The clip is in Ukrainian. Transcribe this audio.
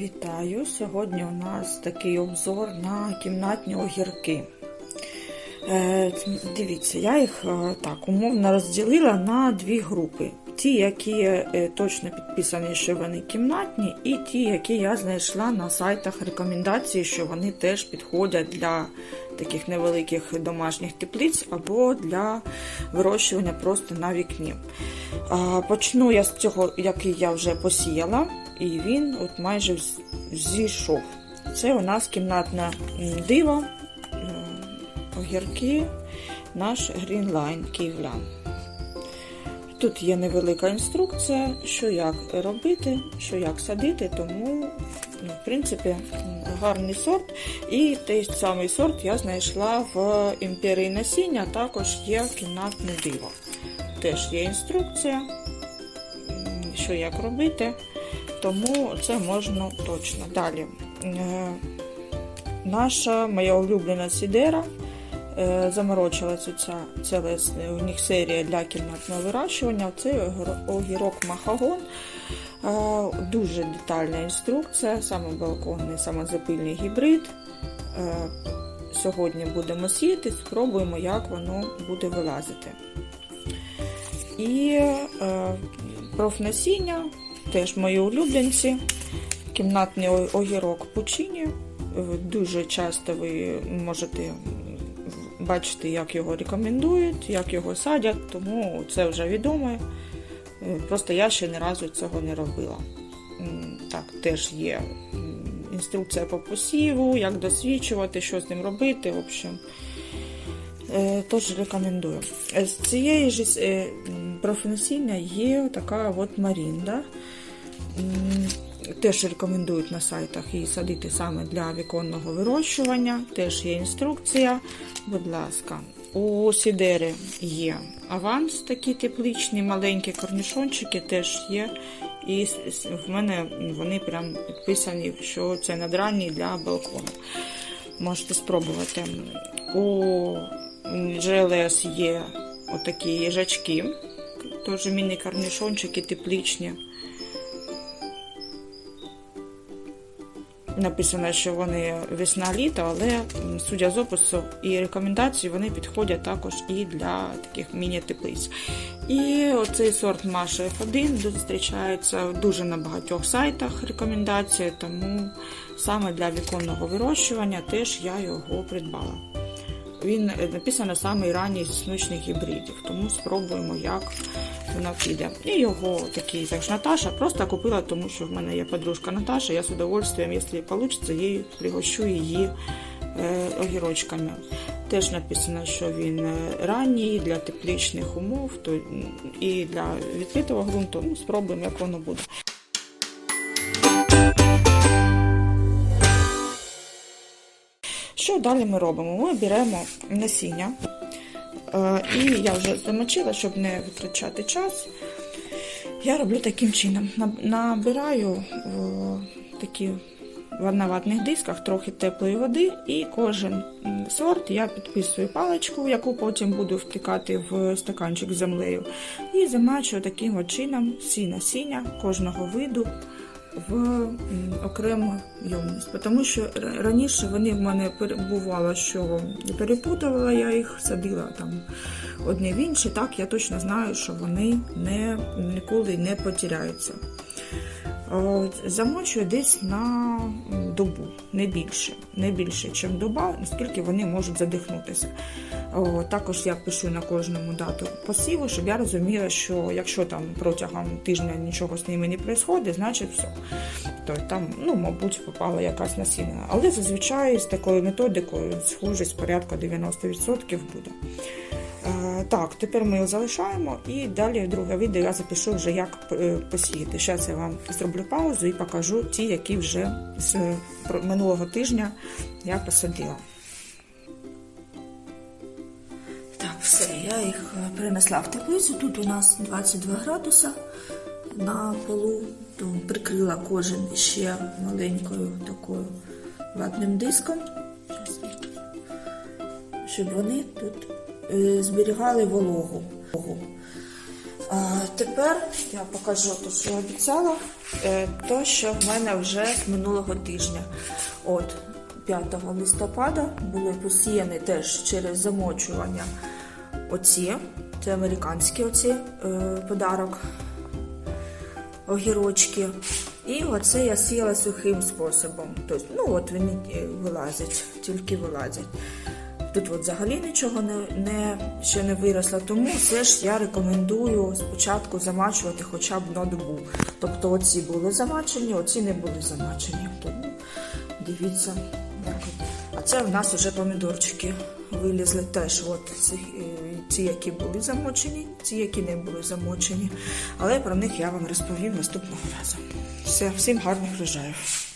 Вітаю! Сьогодні у нас такий обзор на кімнатні огірки. Е, дивіться, я їх е, так умовно розділила на дві групи. Ті, які е, точно підписані, що вони кімнатні, і ті, які я знайшла на сайтах рекомендації, що вони теж підходять для таких невеликих домашніх теплиць або для вирощування просто на вікні. Почну я з цього, який я вже посіяла, і він от майже зійшов. Це у нас кімнатне м, диво, огірки, наш Greenline Київлян. Тут є невелика інструкція, що як робити, що як садити, тому, ну, в принципі, гарний сорт. І той самий сорт я знайшла в імперії насіння, також є кімнатне диво. Теж є інструкція, що як робити, тому це можна точно. Далі. Е, Наша моя улюблена сідера. Е, Заморочилася ця ціла у них серія для кімнатного вирощування. Це огірок Махагон. Е, Дуже детальна інструкція, саме балконний, самозапильний гібрид. Сьогодні будемо сіяти, спробуємо, як воно буде вилазити. І профнасіння, теж мої улюбленці, кімнатний огірок Пучині. Е, Дуже часто ви можете бачити, як його рекомендують, як його садять, тому це вже відомо. Просто я ще ні разу цього не робила. Так, теж є інструкція по посіву, як досвідчувати, що з ним робити. В общем, Е, Тож рекомендую. З цієї ж е, професійна є така от Марінда. Теж рекомендують на сайтах її садити саме для віконного вирощування. Теж є інструкція. Будь ласка, у Сідери є аванс, такі тепличні, маленькі корнішончики теж є. І в мене вони прям підписані, що це надранні для балкону. Можете спробувати. У GLS є отакі їжачки, теж міні-карнішончики тепличні. Написано, що вони весна-літо, але судя з опису і рекомендацій, вони підходять також і для таких міні-теплиць. І оцей сорт Маша F1 зустрічається дуже на багатьох сайтах рекомендації, тому саме для віконного вирощування теж я його придбала. Він е, написано самий ранній з існуючих гібридів, тому спробуємо, як воно піде. І його такий також Наташа просто купила, тому що в мене є подружка Наташа. Я з удовольствием, якщо вийде, їй пригощу її е, огірочками. Теж написано, що він е, ранній для тепличних умов то, і для відкритого ґрунту. Ну, спробуємо, як воно буде. Що далі ми робимо? Ми беремо насіння. Е, І я вже замочила, щоб не витрачати час. Я роблю таким чином. Набираю такі ванноватних дисках трохи теплої води, і кожен сорт я підписую паличку, яку потім буду втикати в стаканчик з землею. І замачую таким чином всі насіння кожного виду в окрему ємність. Тому що раніше вони в мене перебувало, що перепутувала я їх, садила там одне в інше. Так я точно знаю, що вони не, ніколи не потеряються. Замочую десь на добу, не більше, не більше, ніж доба, наскільки вони можуть задихнутися. Також я пишу на кожному дату посіву, щоб я розуміла, що якщо там протягом тижня нічого з ними не відбувається, значить все. То там, ну, мабуть, попала якась насіння. Але зазвичай з такою методикою схожість порядку 90% буде. Е, Так, тепер ми його залишаємо і далі друге відео я запишу вже як е, посіяти. Зараз я вам зроблю паузу і покажу ті, які вже з минулого тижня я посадила. Так, все, я їх е, перенесла в теплицю. Тут у нас 22 градуса на полу, прикрила кожен ще маленькою такою ватним диском. Щоб вони тут зберігали вологу. А, тепер я покажу те, що обіцяла. Е, То, що в мене вже з минулого тижня. От 5 листопада були посіяні теж через замочування оці. Це американський оці е, подарок огірочки. І оце я сіяла сухим способом. Тобто, ну от вони е, вилазять, тільки вилазять. Тут от взагалі нічого не, не, ще не виросло, тому все ж я рекомендую спочатку замачувати хоча б на добу. Тобто оці були замачені, оці не були замачені. Тому дивіться. А це в нас вже помідорчики вилізли теж. От ці, е, ці, які були замочені, ці, які не були замочені. Але про них я вам розповім наступного разу. Все, всім гарних врожаїв.